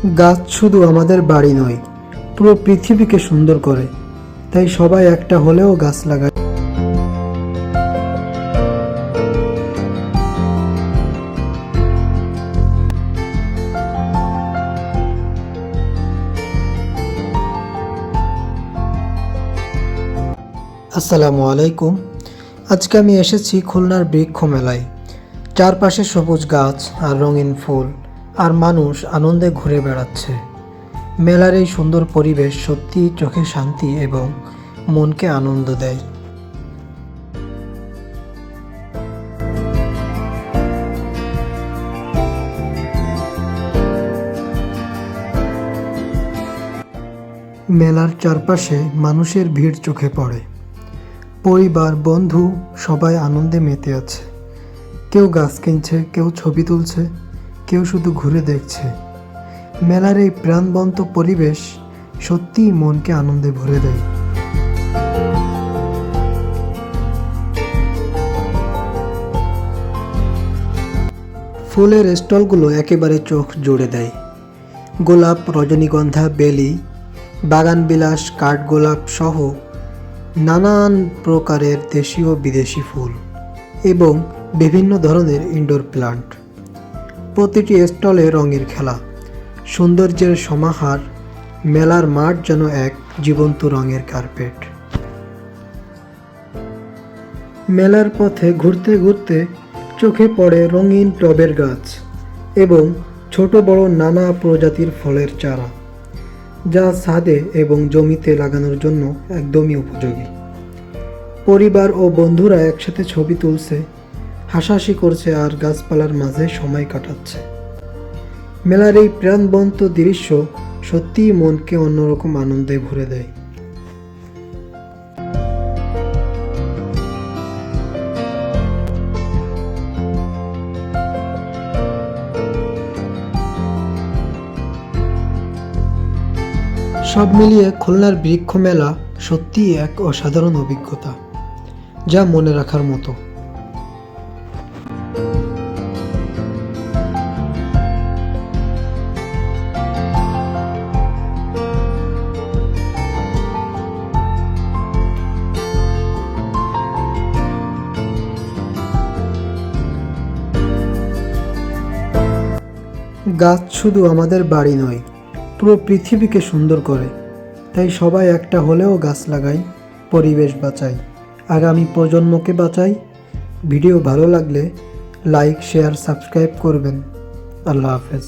গাছ শুধু আমাদের বাড়ি নয়, পুরো পৃথিবীকে সুন্দর করে। তাই সবাই একটা হলেও গাছ লাগায়। আসসালামু আলাইকুম। আজকে আমি এসেছি খুলনার বৃক্ষ মেলায়। চারপাশে সবুজ গাছ আর রঙিন ফুল। আর মানুষ আনন্দে ঘুরে বেড়াচ্ছে। মেলার এই সুন্দর পরিবেশ সত্যিই চোখে শান্তি এবং মনকে আনন্দ দেয়। মেলার চারপাশে মানুষের ভিড় চোখে পড়ে। পরিবার, বন্ধু সবাই আনন্দে মেতে আছে। কেউ গাছ কিনছে, কেউ ছবি তুলছে। কেউ শুধু ঘুরে দেখছে। মেলার এই প্রাণবন্ত পরিবেশ সত্যিই মনকে আনন্দে ভরে দেয়। ফুলের স্টলগুলো একেবারে চোখ জুড়ে দেয়। গোলাপ, রজনীগন্ধা, বেলি, বাগানবিলাস, কাঠগোলাপ সহ নানান প্রকারের দেশীয় বিদেশি ফুল এবং বিভিন্ন ধরনের ইনডোর প্লান্ট। প্রতিটি স্টলে রঙের খেলা। সৌন্দর্যের সমাহার, মেলার মাঠ যেন এক জীবন্ত রঙের কার্পেট। মেলার পথে ঘুরতে ঘুরতে চোখে পড়ে রঙিন টবের গাছ এবং ছোট বড় নানা প্রজাতির ফলের চারা, যা ছাদে এবং জমিতে লাগানোর জন্য একদমই উপযোগী। পরিবার ও বন্ধুরা একসাথে ছবি তুলছে হাসাহাসি করছে আর গাছপালার মাঝে সময় কাটাচ্ছে। মেলার এই প্রাণবন্ত দৃশ্য সত্যিই মনকে অন্যরকম আনন্দে ভরে দেয়। সব মিলিয়ে খুলনার বৃক্ষ মেলা সত্যিই এক অসাধারণ অভিজ্ঞতা, যা মনে রাখার মতো। গাছ শুধু আমাদের বাড়ি নয়, পুরো পৃথিবীকে সুন্দর করে। তাই সবাই একটা হলেও গাছ লাগাই, পরিবেশ বাঁচাই। আগামী প্রজন্মকে বাঁচাই। ভিডিও ভালো লাগলে লাইক, শেয়ার, সাবস্ক্রাইব করবেন। আল্লাহ হাফেজ।